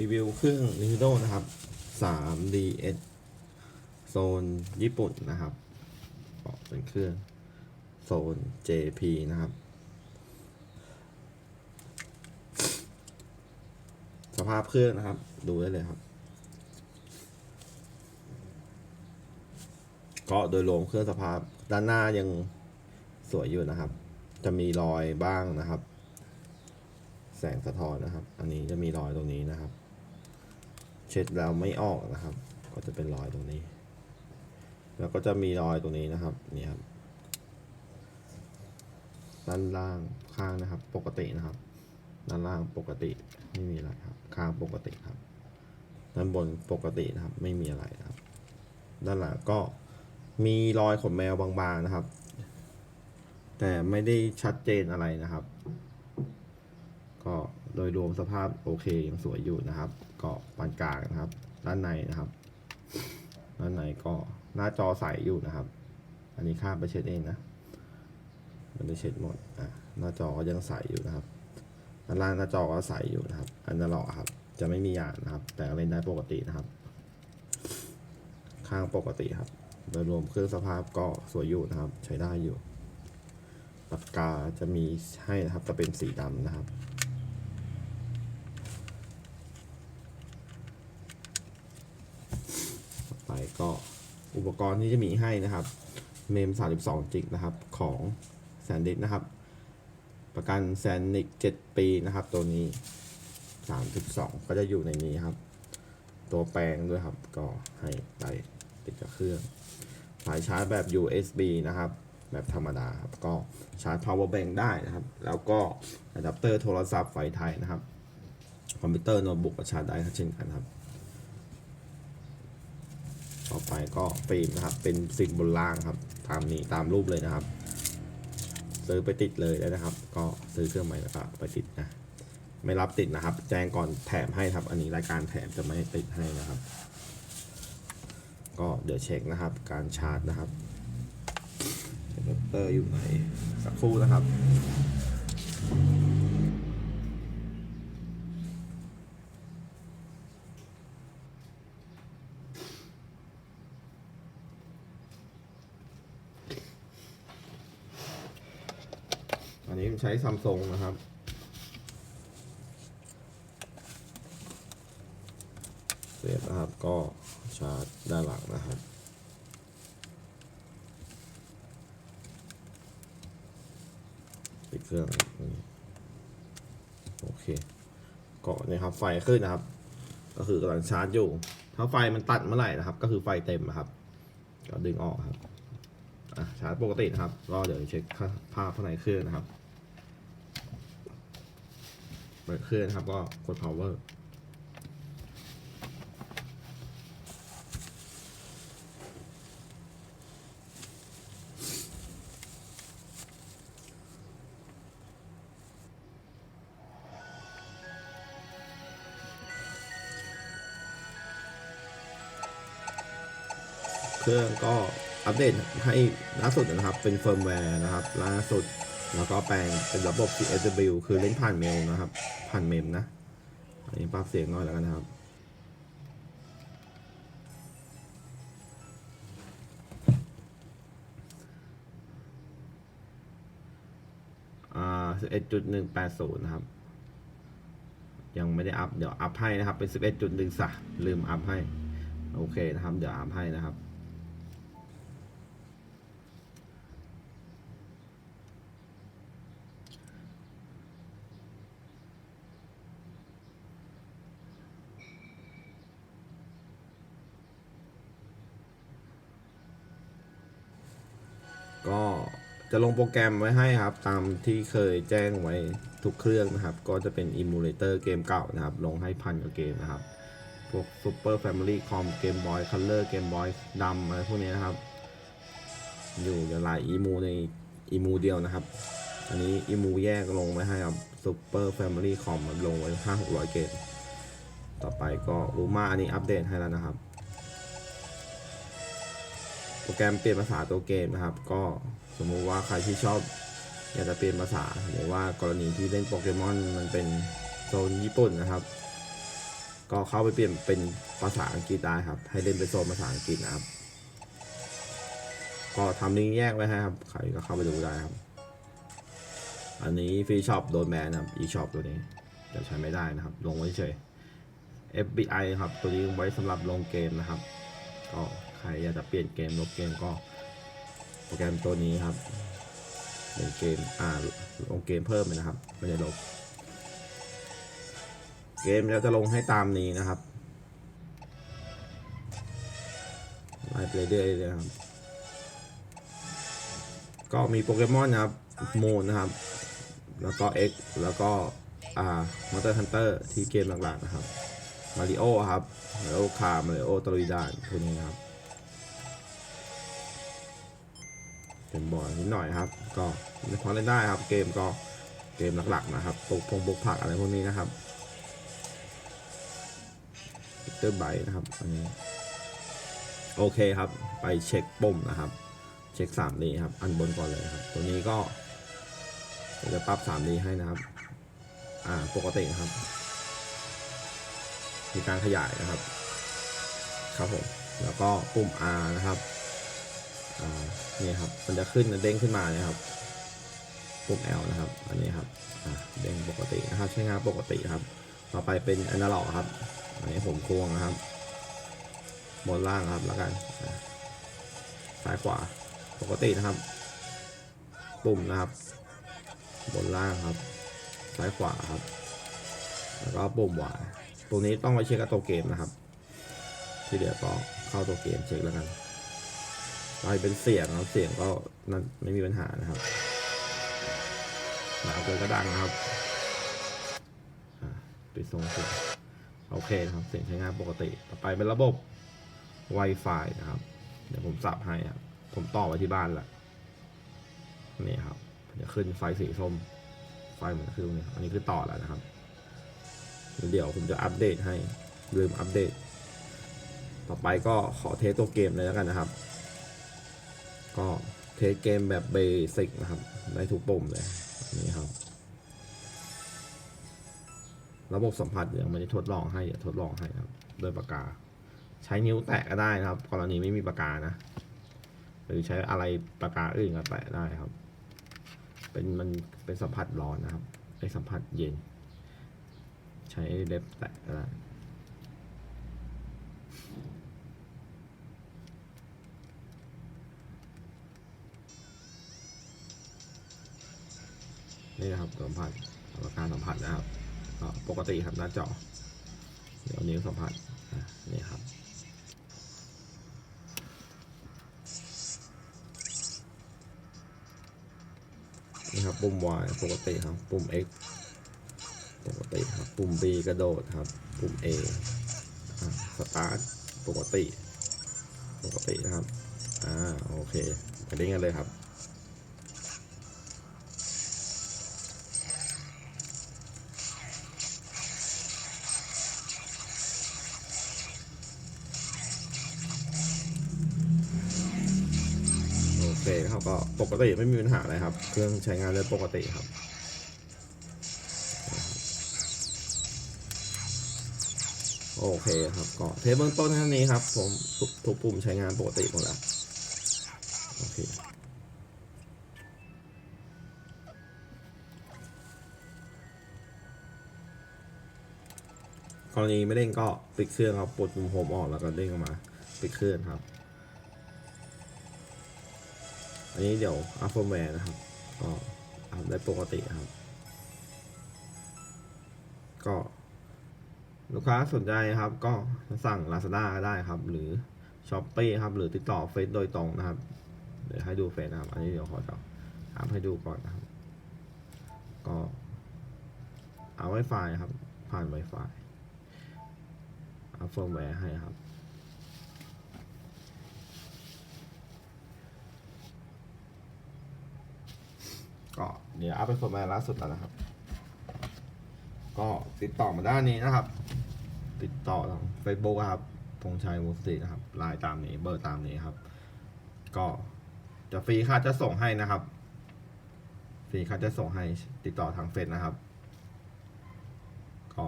รีวิวเครื่อง Nintendo นะครับ 3DS โซนญี่ปุ่นนะครับเป็นเครื่องโซน JP นะครับ สภาพเครื่องนะครับ ดูได้เลยครับ ก็โดยรวมเครื่องสภาพด้านหน้ายังสวยอยู่นะครับ จะมีรอยบ้างนะครับ แสงสะท้อนนะครับ อันนี้จะมีรอยตรงนี้นะครับ ช็ดแล้วไม่ออกนะครับ ก็จะเป็นรอยตรงนี้ แล้วก็จะมีรอยตรงนี้นะครับนี่ครับด้านล่างข้างนะครับ ปกตินะครับ ด้านล่างปกติไม่มีอะไรครับ ข้างปกติครับ ด้านบนปกตินะครับ ไม่มีอะไรครับ ด้านหลังก็มีรอยขนแมวบางๆนะครับ แต่ไม่ได้ชัดเจนอะไรนะครับ ก็ โดยรวมสภาพโอเคยังสวยอยู่นะครับก็ปานกลางนะครับ ด้านในนะครับ ด้านในก็หน้าจอใสอยู่นะครับ อันนี้ข้ามไปเช็ดเองนะไม่ได้เช็ดหมดอะหน้าจอก็ยังใสอยู่นะครับด้านล่างหน้าจอก็ใสอยู่นะครับอันนั้นหรอครับ จะไม่มียางนะครับ แต่เล่นได้ปกตินะครับ ข้างปกติครับโดยรวมเครื่องสภาพก็สวยอยู่นะครับ ใช้ได้อยู่ปากกาจะมีให้นะครับจะเป็นสีดำนะครับ ต่อไป ก็อุปกรณ์ที่จะมีให้นะครับ เมม 32 จิกนะครับของแซนดิสนะครับ ประกันแซนนิก7ปีนะครับ ตัวนี้ 32 ก็จะอยู่ในนี้ครับ ตัวแปลงด้วยครับ ก็ให้ไปติดกับเครื่องสายชาร์จแบบ USB นะครับแบบธรรมดาครับ ก็ชาร์จ power bank ได้นะครับ แล้วก็อะแดปเตอร์โทรศัพท์ไฟไทยนะครับ คอมพิวเตอร์โน้ตบุ๊กก็ชาร์จได้เช่นกันครับ ต่อไปก็ฟิล์มนะครับ เป็นสิ่งบนล่างครับ ตามนี้ตามรูปเลยนะครับ ซื้อไปติดเลยได้นะครับ ก็ซื้อเครื่องใหม่แล้วก็ไปติดนะ ไม่รับติดนะครับ แจ้งก่อนแถมให้ครับ อันนี้รายการแถมจะไม่ติดให้นะครับ ก็เดี๋ยวเช็คนะครับ การชาร์จนะครับอะแดเตอร์อยู่ไหนสักครู่นะครับ อันนี้ใช้ซัมซุงนะครับ เสร็จนะครับก็ชาร์จด้านหลังนะครับปิดเครื่องนี่โอเคก็เนี่ยครับไฟขึ้นนะครับ ก็คือกำลังชาร์จอยู่ ถ้าไฟมันตัดเมื่อไหร่นะครับ ก็คือไฟเต็มนะครับก็ดึงออกครับอะชาร์จปกตินะครับ ก็เดี๋ยวเช็คภาพข้างในเครื่องนะครับ เปิดเครื่องนะครับ ก็กด power เครื่องก็อัปเดตให้ล่าสุดนะครับ เป็นเฟิร์มแวร์นะครับ ล่าสุดแล้วก็แปลงเป็นระบบ CSW คือเล่นผ่านเมลนะครับ ผ่านเมมนะอันนี้ปรับเสียงหน่อยแล้วกันนะครับอ่า11.180นะครับ ยังไม่ได้อัพ เดี๋ยวอัพให้นะครับ เป็น11.1สะลืมอัพให้ โอเคนะครับ เดี๋ยวอัพให้นะครับ ก็จะลงโปรแกรมไว้ให้ครับ ตามที่เคยแจ้งไว้ทุกเครื่องนะครับ ก็จะเป็น Emulator เกมเก่านะครับ ลงให้พันกับเกมนะครับ พวก Super Family Com Game Boy Color Game Boy ดำอะไรพวกนี้นะครับ อยู่หลายอีมูในอีมูเดียวนะครับ อันนี้อีมูแยกลงไว้ให้ครับ Super Family Com ลงไว้ห้าหกร้อยเกม ต่อไปก็รูมาอันนี้อัปเดตให้แล้วนะครับ โปรแกรมเปลี่ยนภาษาตัวเกมนะครับ ก็สมมุติว่าใครที่ชอบอยากจะเปลี่ยนภาษาหรือว่ากรณีที่เล่นโปเกมอนมันเป็นโซนญี่ปุ่นนะครับ ก็เข้าไปเปลี่ยนเป็นภาษาอังกฤษได้ครับ ให้เล่นเป็นโซนภาษาอังกฤษนะครับ ก็ทำลิงก์แยกไว้ให้ครับ ใครก็เข้าไปดูได้ครับ อันนี้ฟรีช็อปโดนแบนนะครับ e shop ตัวนี้จะใช้ไม่ได้นะครับ ลงไว้เฉย FBI ครับ ตัวนี้ไว้สำหรับลงเกมนะครับ ก็ ใครอยากจะเปลี่ยนเกมลบเกมก็โปรแกรมตัวนี้ครับเล่นเกมอ่าลงเกมเพิ่มนะครับไม่ได้ลบ เกมเราจะลงให้ตามนี้นะครับไล่ไปเรื่อยๆเลยครับ ก็มีโปเกมอนนะครับมูนนะครับ แล้วก็ X แล้วก็อ่ามอเตอร์ฮันเตอร์ที่เกมหลักๆนะครับมาริโอครับมาริโอคาร์มาริโอตลุยดานพวกนี้นะครับ เป็นบอลนิดหน่อยครับ ก็พอเล่นได้ครับ เกมก็เกมหลักๆนะครับปลูกพงปลูกผักอะไรพวกนี้นะครับเตอร์ไบนะครับอันนี้โอเคครับ ไปเช็คปุ่มนะครับ เช็ค 3D ครับ อันบนก่อนเลยครับ ตัวนี้ก็จะปรับ 3D ให้นะครับ อ่าปกตินะครับ มีการขยายนะครับ ครับผม แล้วก็ปุ่ม R นะครับ นี่ครับ มันจะขึ้นเด้งขึ้นมาเนี่ยครับปุ่ม L นะครับ อันนี้ครับเด้งปกตินะครับใช้งานปกติครับ ต่อไปเป็นอนาล็อกครับ อันนี้ผมควงนะครับบนล่างครับแล้วกันซ้ายขวาปกตินะครับ ปุ่มนะครับ บนล่างครับ ซ้ายขวาครับ แล้วก็ปุ่มขวาตรงนี้ต้องไปเช็คกับตัวเกมนะครับ ที่เดี๋ยวก็เข้าตัวเกมเช็คแล้วกัน ไปเป็นเสียงครับ เสียงก็นั่นไม่มีปัญหานะครับหนาวเกินก็ดังนะครับอ่าปิดทรงเสียงโอเคนะครับ เสียงใช้งานปกติ ต่อไปเป็นระบบ Wi-Fi นะครับ เดี๋ยวผมสับให้ครับ ผมต่อไว้ที่บ้านแหละนี่ครับจะขึ้นไฟสีส้ม ไฟเหมือนคือตรงนี้อันนี้คือต่อแล้วนะครับ เดี๋ยวผมจะอัปเดตให้ลืมอัปเดต ต่อไปก็ขอเทสตัวเกมเลยแล้วกันนะครับ ก็เทสเกมแบบเบสิกนะครับ ได้ทุกปุ่มเลยนี่ครับ ระบบสัมผัสยังไม่ได้ทดลองให้เดี๋ยวทดลองให้ครับด้วยปากกา ใช้นิ้วแตะก็ได้นะครับ กรณีไม่มีปากกานะ หรือใช้อะไรปากกาอื่นก็แตะได้ครับ เป็นมันเป็นสัมผัสร้อนนะครับไอสัมผัสเย็น ใช้เล็บแตะก็ได้ นี่นะครับสัมผัสปากกาสัมผัสนะครับก็ปกติครับหน้าจอเดี๋ยวนิ้วสัมผัสนี่ครับนี่ครับปุ่ม Y ปกติครับ ปุ่ม X ปกติครับ ปุ่ม B กระโดดครับ ปุ่ม A สตาร์ทปกติ ปกตินะครับ อ่า โอเค ไปเล่นกันเลยครับ เคนะครับก็ปกติไม่มีปัญหาอะไรครับ เครื่องใช้งานได้ปกติครับโอเคครับก็เทสเบื้องต้นท่านี้ครับ ผมทุกทุกปุ่มใช้งานปกติหมดแล้วโอเคกรณีไม่เด้งก็ปิดเครื่องครับปลดปุ่มโฮมออกแล้วก็เด้งออกมาปิดเครื่องครับ อันนี้เดี๋ยวอัพเฟอร์แวร์นะครับ ก็อัพได้ปกติครับ ก็ ลูกค้าสนใจครับ ก็สั่ง Lazada ก็ได้ครับ หรือ s h อ p e e ครับ หรือติดต่อเฟซโดยตรงนะครับ เดี๋ยวให้ดูเฟซนะครับ อันนี้เดี๋ยวขอจะถามให้ดูก่อนนะครับ ก็เอา Wi-Fi ครับ ผ่าน Wi-Fi อัพเฟิร์แวร์ให้ครับ ก็เดี๋ยวอัพเป็นเฟิร์มแวร์ล่าสุดแล้วนะครับ ก็ติดต่อมาด้านนี้นะครับ ติดต่อทาง Facebook ครับธงชัยมูสตินะครับไลน์ตามนี้เบอร์ตามนี้ครับ ก็จะฟรีค่าจะส่งให้นะครับฟรีค่าจะส่งให้ติดต่อทางเฟซนะครับ ก็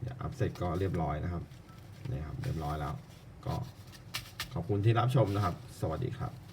เดี๋ยวอัพเสร็จก็เรียบร้อยนะครับนี่ครับเรียบร้อยแล้ว ก็ขอบคุณที่รับชมนะครับ สวัสดีครับ